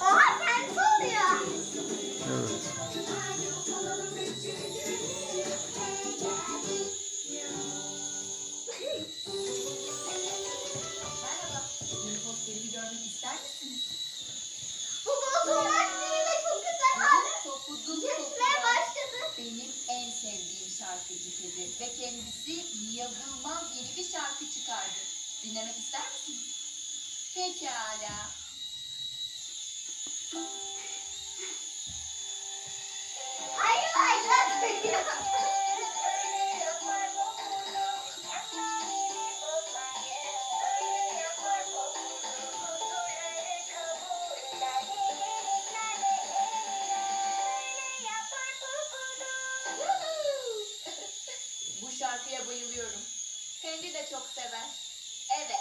Oha kendisi oluyor. Evet. Ve kendisi Yıldırmaz yeni bir şarkı çıkardı. Dinlemek ister misiniz? Pekala. Bu şarkıya bayılıyorum. Kendi de çok sever. Evet.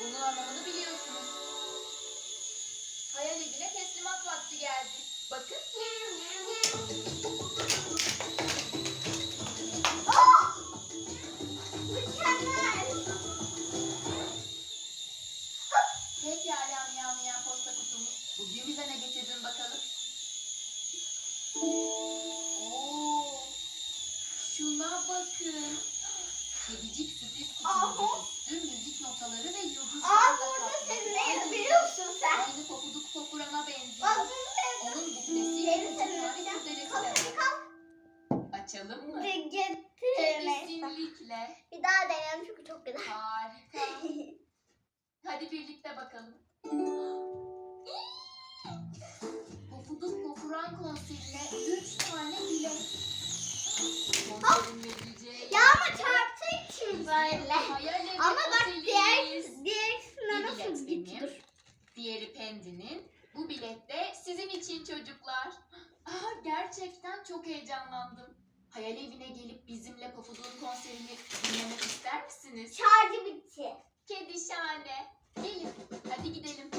Bunun anlamını biliyorsunuz. Şuna bakın. Kedicik sürpriz Aha. kutumuz üstü müzik notaları ve yıldızlarla Aa burada kaplı. senin ne biliyor musun sen? Aynı pofuduk popurana Bak benziyor. bunu sevdim. Onun buklesi Seni bir tane seviyorum. kurdelesi de Kapıyı var. kal. Açalım mı? Bir getir. Neyse. Kesinlikle. Bir daha deneyelim çünkü çok güzel. Harika. Hadi birlikte bakalım. Böyle. Hayal Ama bak diğer, diğer kısmına nasıl gitti? Diğeri Pendi'nin. Bu bilet de sizin için çocuklar. Aa, gerçekten çok heyecanlandım. Hayal evine gelip bizimle Pofuduk'un konserini dinlemek ister misiniz? Şarjı bitti. Kedi şahane. Gelin hadi gidelim.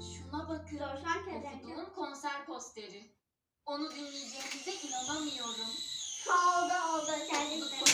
Şuna bakın. Dorsan kazanacak. Pofuduk'un konser posteri. Onu dinleyeceğimize inanamıyorum. Oldu oldu. Pofuduk